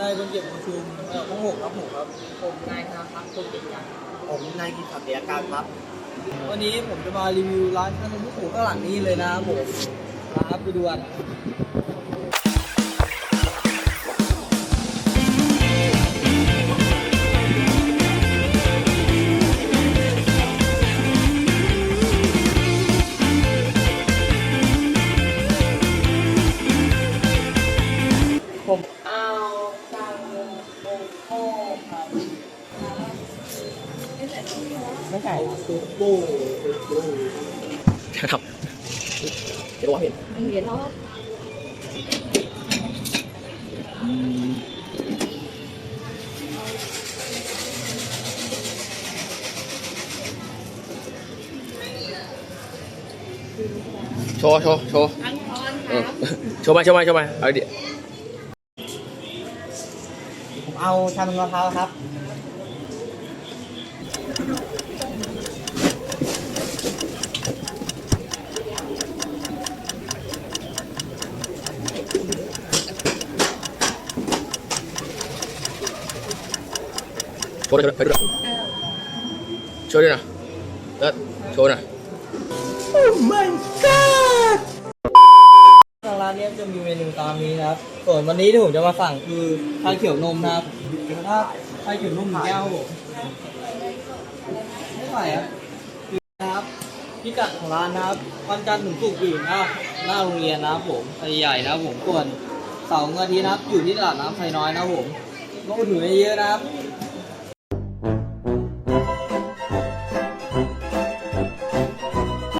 นายคนเก็บประชุมเอ่อทั้งหกครับหกครับ ผมนายธนพัฒน์คนเก่งกันผมนายกิจสัตยการครับ วันนี้ผมจะมารีวิวร้านขนมลูกหมูข้างหลังนี้เลยนะครับผมมาครับไปดูกัน ไม่ไก่ตุ๊กปูตุ๊กปูครับเดี๋ยวว่าเห็นเห็นแล้วโชว์โชว์โชว์ทั้งทอนคเออรับโชว์มาโชว์มาโชว์มาเอาดิผมเอาชามะพร้าวครับ โชว์ด้วยโชว์ด้วยโชว์ด้วยนะเลิศโชว์หน่อยทางร้านเนี้ยจะมีเมนูตามนี้นะครับ ส่วนวันนี้ที่ผมจะมาสั่งคือชาเขียวนมนะครับถ้าชาเขียวนมหนึ่งแก้วไม่ไหวอะคือนะครับ พิกัดของร้านนะครับวันจันทร์ถึงศุกร์อยู่หน้าหน้าโรงเรียนนะครับผมไซใหญ่นะครับผมส่วนเสาร์อาทิตย์นะครับอยู่ที่ตลาดน้ำไซน้อยนะครับผมก็อุดหนุนเยอะๆนะครับ